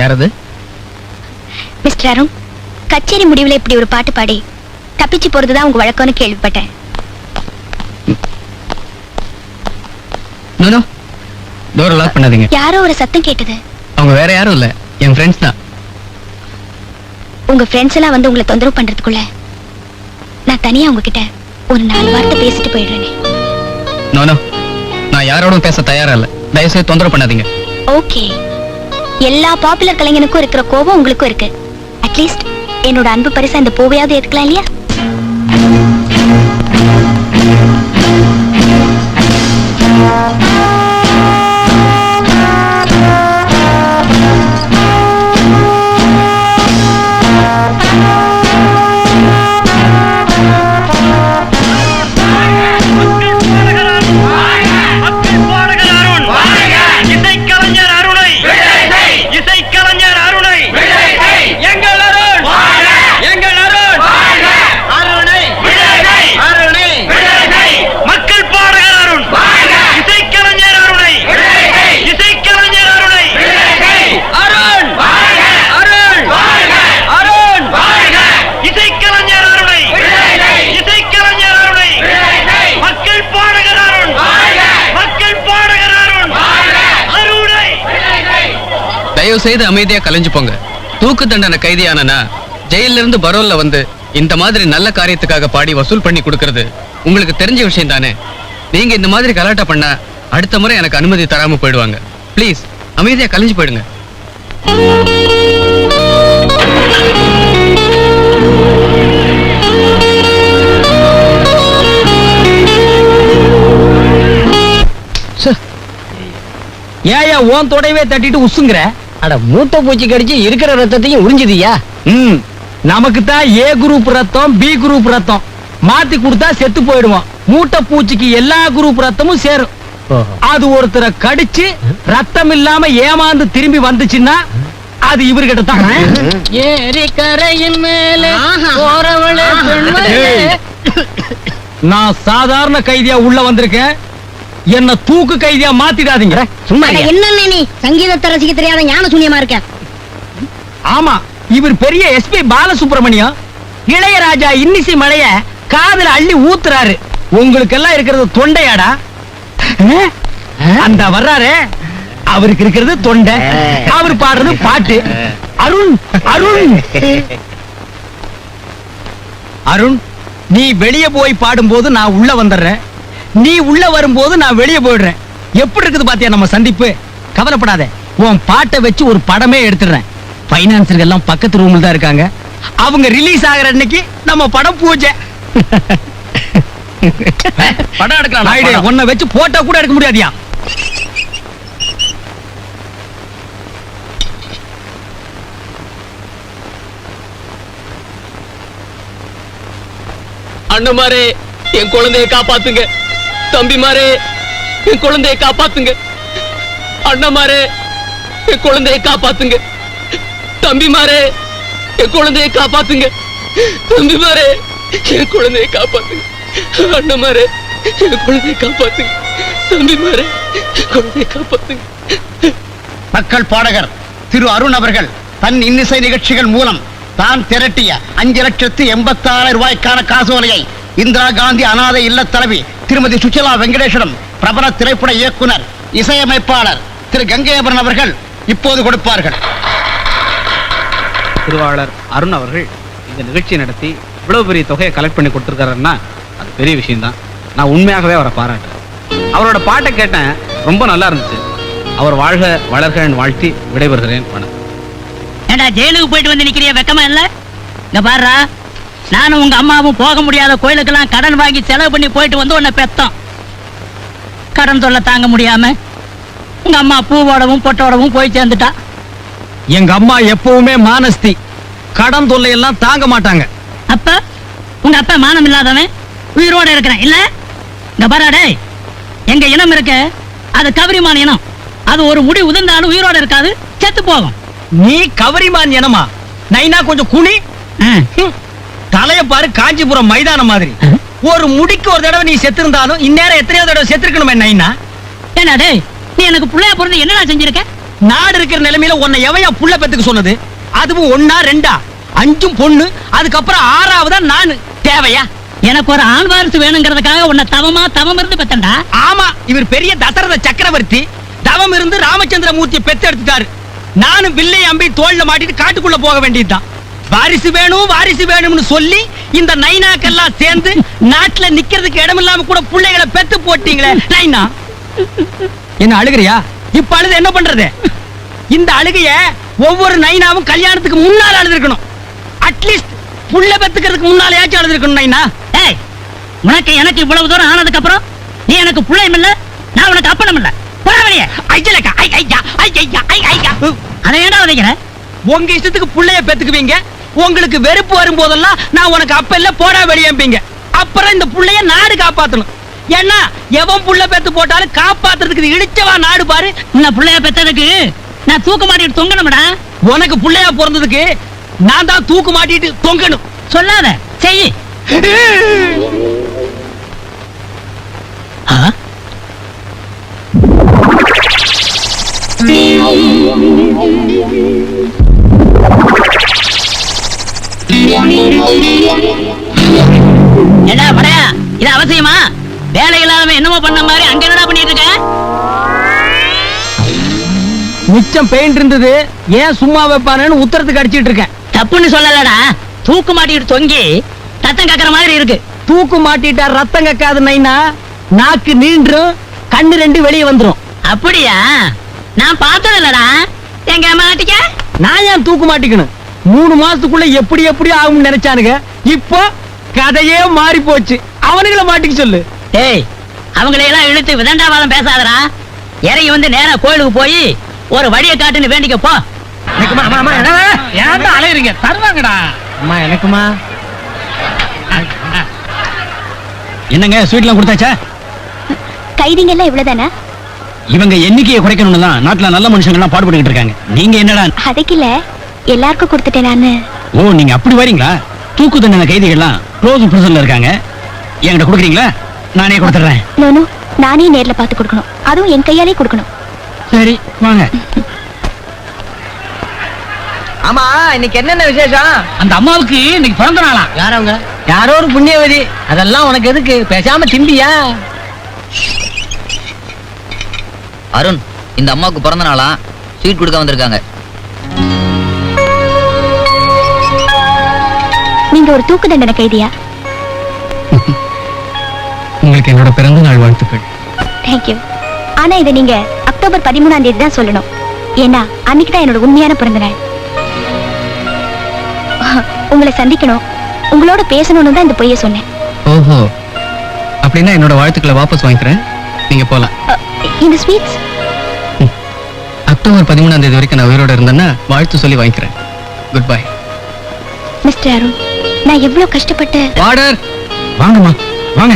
யாரது? மிஸ்டர் அருண் கச்சேரி முடிவுல இப்படி ஒரு பாட்டு பாடி தப்பிச்சு போறதுதான் உங்க வழக்கம்னு கேள்விப்பட்டேன். நோ டோர் லாக் பண்ணாதீங்க. யாரோ ஒரு சத்தம் கேட்டது. அவங்க வேற யாரும் இல்ல என் ஃப்ரெண்ட்ஸ் தான். உங்க ஃப்ரெண்ட்ஸ் எல்லாம் வந்து உங்களை தொந்தரவு பண்றதுக்குள்ள நான் தனியா உங்ககிட்ட ஒரு நாலு வார்த்தை பேசிட்டு போயிடுறேனே. நோ நோ நான் யாரோடும் பேச தயாரா இல்ல. தயவுசெய்து தொந்தரவு பண்ணாதீங்க. ஓகே. எல்லா பாப்புலர் கலைஞனுக்கும் இருக்கிற கோபம் உங்களுக்கும் இருக்கு. அட்லீஸ்ட் என்னோட அன்பு பரிசா இந்த போவையாவது எடுக்கலாம் இல்லையா? மக்கள் தயவு செய்து அமைதியா கலைஞ்சு போங்க. தூக்கு தண்டனை கைதியானா ஜெயில இருந்து பரோல்ல வந்து இந்த மாதிரி நல்ல காரியத்துக்காக பாடி வசூல் பண்ணி கொடுக்கறது உங்களுக்கு தெரிஞ்ச விஷயம் தானே நீங்க இந்த மாதிரி கலாட்டா பண்ணா அடுத்த முறை எனக்கு அனுமதி தராம போயிடுவாங்க. ப்ளீஸ் அமைதியா கலைஞ்சு போயிடுங்க. ஏன் ஓன் தொடையவே தட்டிட்டு உசுங்கிற? அட மூட்டை பூச்சி கடிச்சு இருக்கிற ரத்தத்தையும் உறிஞ்சுதியா? ம். நமக்கு தான் ஏ குரூப் ரத்தம் பி குரூப் ரத்தம். மாத்தி கொடுத்தா செத்து போயிடுவோம் மூட்டை பூச்சிக்கு எல்லா குரூப் ரத்தமும் சேரும். அது ஒருத்தரை கடிச்சு ரத்தம் இல்லாம ஏமாந்து திரும்பி வந்துச்சுன்னா அது இவர்கிட்ட தான். ஏரி கரையின் மேலே போறவளே நான் சாதாரண கைதியா உள்ள வந்திருக்கேன். என்ன தூக்கு கைதியா மாத்திடாதீங்க. சும்மா என்னண்ணே நீ? சங்கீதத்தை ரசிக்க தெரியாத ஞான சூன்யமா இருக்க. ஆமா இவர் பெரிய எஸ்பி பாலசுப்ரமணியம். இளையராஜா இன்னிசை மழைய காதுல அள்ளி ஊத்துறாரு. உங்களுக்கு எல்லாம் இருக்கிறது தொண்டையாடா? அந்த வர்றாரு. அவருக்கு இருக்கிறது தொண்டை. அவர் பாடுறது பாட்டு. அருண் அருண். அருண் நீ வெளிய போய் பாடும்போது நான் உள்ள வந்துடுறேன். நீ உள்ள வரும்போது நான் வெளிய போயிடுறேன். எப்படி இருக்குது பாத்தியா நம்ம சந்திப்பு? கவலைப்படாத. உன் பாட்டை வச்சு ஒரு படமே எடுத்துடுறேன். பைனான்சர்கள் எல்லாம் பக்கத்து ரூம்ல தான் இருக்காங்க. அவங்க ரிலீஸ் ஆகுற அன்னைக்கு நம்ம படம் பூஜை. படம் எடுக்கலாம் உன்னை வச்சு போட்டோ கூட எடுக்க முடியாதியா? அண்ணமாரே என் குழந்தைய காப்பாத்துங்க. தம்பிமாரே என் குழந்தையை காப்பாத்துங்க. அண்ணமாரே என் குழந்தையை காப்பாத்துங்க. தம்பிமாரே என் குழந்தையை காப்பாத்துங்க. தம்பிமாரே என் குழந்தையை காப்பாத்துங்க. அண்ணமாரே என் குழந்தையை காப்பாத்துங்க. தம்பிமாரே குழந்தையை காப்பாத்துங்க. மக்கள் பாடகர் திரு அருண் அவர்கள் தன் இன்னிசை நிகழ்ச்சிகள் மூலம் தான் திரட்டிய அஞ்சு லட்சத்து எண்பத்தாயிரம் ரூபாய்க்கான காசோலையை இந்திரா காந்தி அனாதை இல்லத் தலைவி திருமதி சுஷிலா வெங்கடேஸ்வரம் பிரபல திரைப்பட இயக்குனர் இசையமைப்பாளர் திரு கங்கையபரன் அவர்கள் இப்போது கொடுப்பார்கள். திருவாளர் அருண் அவர்கள் இந்த நிகழ்ச்சி நடத்தி இவ்வளவு பெரிய தொகையை கலெக்ட் பண்ணி கொடுத்துருக்காருன்னா அது பெரிய விஷயம்தான். நான் உண்மையாகவே அவரை பாராட்டுறேன். அவரோட பாட்டை கேட்டேன் ரொம்ப நல்லா இருந்துச்சு. அவர் வாழ்க வளர்கன்னு வாழ்த்தி விடைபெறுகிறேன். வணக்கம். ஏண்டா ஜெயிலுக்கு போயிட்டு வந்து நிக்கிறிய? வெக்கமா இல்ல? இங்க பாருடா. நானும் உங்க அம்மாவும் போக முடியாத கோயிலுக்கெல்லாம் கடன் வாங்கி செலவு பண்ணி போயிட்டு வந்து உன்னை பெத்தோம். கடன் தொல்லை தாங்க முடியாம உங்க அம்மா பூவோடவும் பொட்டோடவும் போய் சேர்ந்துட்டா. எங்க அம்மா எப்பவுமே மானஸ்தி. கடன் தொல்லை எல்லாம் தாங்க மாட்டாங்க. அப்ப உங்க அப்பா மானம் இல்லாதவன் உயிரோட இருக்கிறேன் இல்ல? இங்க பாரா டேய் எங்க இனம் இருக்க அது கவரிமான இனம். அது ஒரு முடி உதிர்ந்தாலும் உயிரோட இருக்காது செத்து போகும். நீ கவரிமான் எனமா நைனா கொஞ்சம் குனி. தலைய பாரு காஞ்சிபுரம் மைதானம் மாதிரி. ஒரு முடிக்கு ஒரு தடவை நீ செத்திருந்தாலும் இந்நேரம் எத்தனையோ தடவை செத்துருக்கணுமே ஏண்டா டேய் நீ எனக்கு புள்ளையா பிறந்து என்னடா செஞ்சிருக்க? நாடு இருக்கிற நிலைமையில உன்னை எவையா புள்ள பெத்துக்க சொன்னது? அதுவும் ஒன்னா ரெண்டா? அஞ்சும் பொண்ணு அதுக்கப்புறம் ஆறாவதா நானு. தேவையா? எனக்கு ஒரு ஆண் வாரிசு வேணுங்கிறதுக்காக உன்னை தவமா தவம் இருந்து பெத்தண்டா ஆமா இவர் பெரிய தசரத சக்கரவர்த்தி. தவம் இருந்து ராமச்சந்திர மூர்த்தியை பெத்தெடுத்துட்டாரு. நானும் வில்லை அம்பி தோல்ல மாட்டிட்டு காட்டுக்குள்ள போக வேண்டியதுதான். வாரிசு வேணும் வாரிசு வேணும்னு சொல்லி இந்த நைனாக்கெல்லாம் சேர்ந்து நாட்டுல நிக்கிறதுக்கு இடம் இல்லாம கூட பிள்ளைகளை பெத்து போட்டீங்களே நைனா என்ன அழுகிறியா இப்ப அழுது என்ன பண்றது இந்த அழுகைய ஒவ்வொரு நைனாவும் கல்யாணத்துக்கு முன்னால அழுதுருக்கணும் அட்லீஸ்ட் புள்ள பெத்துக்கிறதுக்கு முன்னாலேயாச்சும் அழுதுருக்கணும் நைனா ஏய் உனக்கு எனக்கு இவ்வளவு தூரம் ஆனதுக்கு அப்புறம் நீ எனக்கு பிள்ளையும் இல்ல நான் உனக்கு அப்பனும் இல்ல போடா ஐ ஐயா ஐ ஐயா ஐயா அதை ஏன்டா உதைக்கிறேன் உங்க இஷ்டத்துக்கு புள்ளைய பெத்துக்குவீங்க. உங்களுக்கு வெறுப்பு வரும்போதெல்லாம் நான் உனக்கு அப்ப இல்ல போடா வெளியம்பீங்க. அப்புறம் இந்த புள்ளைய நாடு காப்பாத்தணும். ஏன்னா எவன் புள்ள பெத்து போட்டாலும் காப்பாத்துறதுக்கு இது இடிச்சவா நாடு பாரு. உன்னை பிள்ளைய பெத்ததுக்கு? நான் தூக்க மாட்டிட்டு தொங்கணும்டா. உனக்கு புள்ளையா பிறந்ததுக்கு நான் தான் தூக்கு மாட்டிட்டு தொங்கணும். சொல்லாத. செய். இது அவசியமா வேலை இல்லாதவன் என்னமோ பண்ண மாதிரி அங்க என்னடா பண்ணிட்டு இருக்க? மிச்சம் பெயிண்ட் இருந்தது. ஏன் சும்மா வைப்பானேன்னு உத்தரத்துக்கு அடிச்சிட்டு இருக்கேன். தப்புன்னு சொல்லலடா. தூக்கு மாட்டிட்டு தொங்கி தத்தம் கக்கற மாதிரி இருக்கு. தூக்கு மாட்டிட்டா ரத்தம் கக்காது நைனா. நாக்கு நீண்டும் கண்ணு ரெண்டு வெளியே வந்துரும். அப்படியா? நான் பார்த்தது இல்லடா. எங்க மாட்டிக்க நான் ஏன் தூக்கு மாட்டிக்கணும்? மூணு மாசத்துக்குள்ள எப்படி எப்படி ஆகும்னு நினைச்சானுங்க. இப்போ கதையே மாறி போச்சு அவனுங்களை மாட்டிக்க சொல்லு. ஏய் அவங்களை எல்லாம் இழுத்து விதண்டாவாதம் பேசாதடா. இறங்கி வந்து நேரா கோயிலுக்கு போய் ஒரு வழியை காட்டுன்னு வேண்டிக்க போ. ஏன்டா அலையறீங்க? தருவாங்கடா. அம்மா எனக்குமா? என்னங்க ஸ்வீட்லாம் கொடுத்தாச்சா? கைதிங்க எல்லாம் இவ்வளவுதானே? இவங்க எண்ணிக்கையை குறைக்கணும்னு தான் நாட்டுல நல்ல மனுஷங்க எல்லாம் பாடுபட்டுக்கிட்டு இருக்காங்க. நீங்க என்னடா? அதுக்கில்ல எல்லாருக்கும் கொடுத்துட்டேன் நானு. ஓ நீங்க அப்படி வரீங்களா? தூக்கு தண்டனை கைதிகள்லாம் க்ளோஸ் பிரிசன்ல இருக்காங்க. என்கிட்ட கொடுக்குறீங்களா? நானே கொடுத்துறேன் நோனு நானே நேர்ல பார்த்து கொடுக்கணும். அதுவும் என் கையாலே கொடுக்கணும். சரி வாங்க. ஆமா இன்னைக்கு என்னென்ன விசேஷம்? அந்த அம்மாவுக்கு இன்னைக்கு பிறந்த நாளா? யாரவங்க? யாரோ ஒரு புண்ணியவதி. அதெல்லாம் உனக்கு எதுக்கு? பேசாம திம்பியா? அருண் இந்த அம்மாவுக்கு பிறந்த நாளா? ஸ்வீட் கொடுக்க வந்திருக்காங்க. நீங்க ஒரு தூக்கு தண்டனை கைதியா? உங்களுக்கு என்னோட பிறந்த நாள் வாழ்த்துக்கள். தேங்க்யூ ஆனா இதை நீங்க அக்டோபர் பதிமூணாம் தேதி தான் சொல்லணும். ஏன்னா அன்னைக்கு தான் என்னோட உண்மையான பிறந்த நாள். உங்களை சந்திக்கணும். உங்களோட பேசணும்னு தான் இந்த பொய்ய சொன்னேன். ஓஹோ. அப்படின்னா என்னோட வாழ்த்துக்களை வாபஸ் வாங்கிக்கிறேன். நீங்க போலாம். இந்த ஸ்வீட்ஸ் அக்டோபர் பதிமூணாம் தேதி வரைக்கும் நான் உயிரோட இருந்தேன்னா வாழ்த்து சொல்லி வாங்கிக்கிறேன். குட் பை மிஸ்டர் அருண் நான் எவ்வளவு கஷ்டப்பட்டு வார்டர் வாங்கம்மா. வாங்க.